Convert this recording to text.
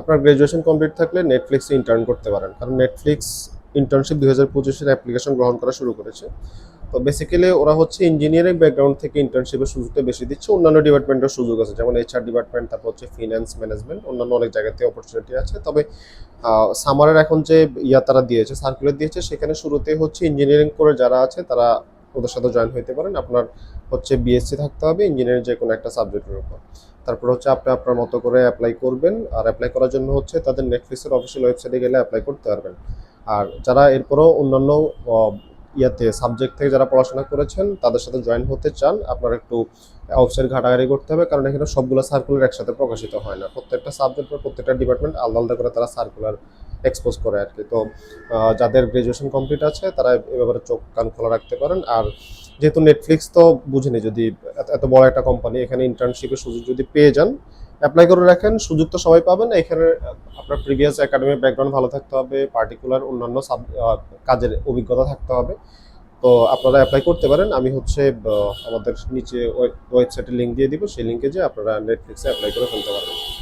আপনার graduation complete থাকলে নেটফ্লিক্সে ইন্টার্ন করতে পারেন। কারণ নেটফ্লিক্স ইন্টার্নশিপ দুই হাজার পঁচিশের অ্যাপ্লিকেশন গ্রহণ করা শুরু করেছে। তো বেসিক্যালি ওরা হচ্ছে ইঞ্জিনিয়ারিং ব্যাকগ্রাউন্ড থেকে ইন্টার্নশিপের সুযোগটা বেশি দিচ্ছে। অন্যান্য ডিপার্টমেন্টের সুযোগ আছে। যেমন এইচআর ডিপার্টমেন্ট তারপর হচ্ছে ফিনান্স ম্যানেজমেন্ট অন্যান্য অনেক জায়গাতে অপরচুনিটি আছে। তবে সামারের এখন যে ইয়া তারা দিয়েছে সার্কুলার দিয়েছে, সেখানে শুরুতে হচ্ছে ইঞ্জিনিয়ারিং করে যারা আছে, তারা ওদের সাথে জয়েন হইতে পারেন। আপনার হচ্ছে বিএসসি থাকতে হবে ইঞ্জিনিয়ারিং যে কোনো একটা সাবজেক্টের উপর। তারপর হচ্ছে আপনি আপনার মতো করে অ্যাপ্লাই করবেন, আর অ্যাপ্লাই করার জন্য হচ্ছে তাদের নেটফ্লিক্সের অফিসিয়াল ওয়েবসাইটে গেলে অ্যাপ্লাই করতে পারবেন। আর যারা এরপরও অন্যান্য ইয়াতে সাবজেক্ট থেকে যারা পড়াশোনা করেছেন, তাদের সাথে জয়েন হতে চান, আপনার একটু ওয়েবসাইট ঘাটাঘাটি করতে হবে, কারণ এখানে সবগুলো সার্কুলার একসাথে প্রকাশিত হয় না। প্রত্যেকটা সাবজেক্ট বা প্রত্যেকটা ডিপার্টমেন্ট আলাদা আলাদা করে তারা সার্কুলার এক্সপোজ করে আর কি। তো যাদের গ্রাজুয়েশন কমপ্লিট আছে, তারা এ ব্যাপারে চোখ, কান খোলা রাখতে পারেন। আর যেহেতু নেটফ্লিক্স তো বুঝিনি যদি এত- বড় একটা কোম্পানি এখানে ইন্টার্নশিপের সুযোগ যদি পেয়ে যান অ্যাপ্লাই করে রাখেন। সুযোগ তো সবাই পাবেন। এখানে আপনার প্রিভিয়াস একাডেমিক ব্যাকগ্রাউন্ড ভালো থাকতে হবে পার্টিকুলার অন্যান্য কাজের অভিজ্ঞতা থাকতে হবে। তো আপনারা অ্যাপ্লাই করতে পারেন। আমি হচ্ছে আমাদের নিচে ওয়েবসাইটের লিঙ্ক দিয়ে দিব। সেই লিঙ্কে যে আপনারা নেটফ্লিক্সে অ্যাপ্লাই করে ফেলতে পারবেন।